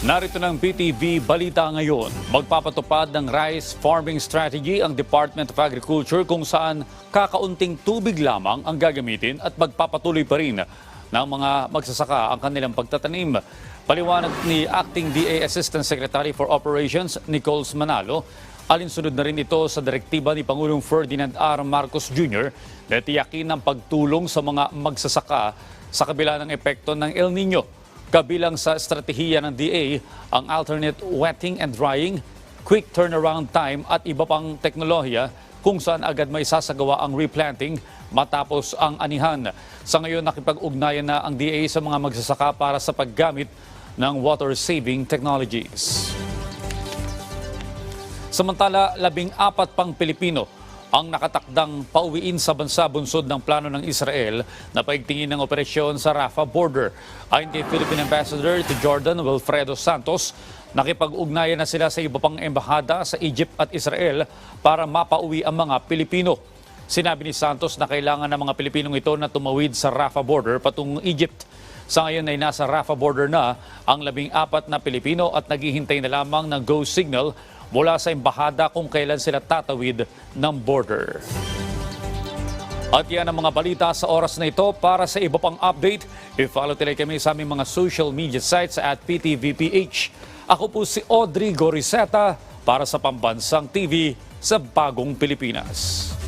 Narito ng PTV Balita ngayon. Magpapatupad ng rice farming strategy ang Department of Agriculture kung saan kakaunting tubig lamang ang gagamitin at magpapatuloy pa rin ng mga magsasaka ang kanilang pagtatanim. Paliwanag ni Acting DA Assistant Secretary for Operations Nichols Manalo, alinsunod na rin ito sa direktiba ni Pangulong Ferdinand R. Marcos Jr. na tiyakin ang pagtulong sa mga magsasaka sa kabila ng epekto ng El Nino. Kabilang sa estratehiya ng DA ang alternate wetting and drying, quick turnaround time at iba pang teknolohiya kung saan agad may sasagawa ang replanting matapos ang anihan. Sa ngayon nakipag-ugnayan na ang DA sa mga magsasaka para sa paggamit ng water-saving technologies. Samantala, labing apat pang Pilipino ang nakatakdang pauwiin sa bansa bunsod ng plano ng Israel na paigtingin ng operasyon sa Rafah border. Ayon kay Philippine Ambassador to Jordan, Wilfredo Santos, nakipag-ugnayan na sila sa iba pang embahada sa Egypt at Israel para mapauwi ang mga Pilipino. Sinabi ni Santos na kailangan ng mga Pilipinong ito na tumawid sa Rafah border patungong Egypt. Sa ngayon ay nasa Rafah border na ang labing apat na Pilipino at naghihintay na lamang ng go signal mula sa embahada kung kailan sila tatawid ng border. At yan ang mga balita sa oras na ito. Para sa iba pang update, i-follow tuloy kami sa aming mga social media sites at PTVPH. Ako po si Audrey Goriseta para sa Pambansang TV sa Bagong Pilipinas.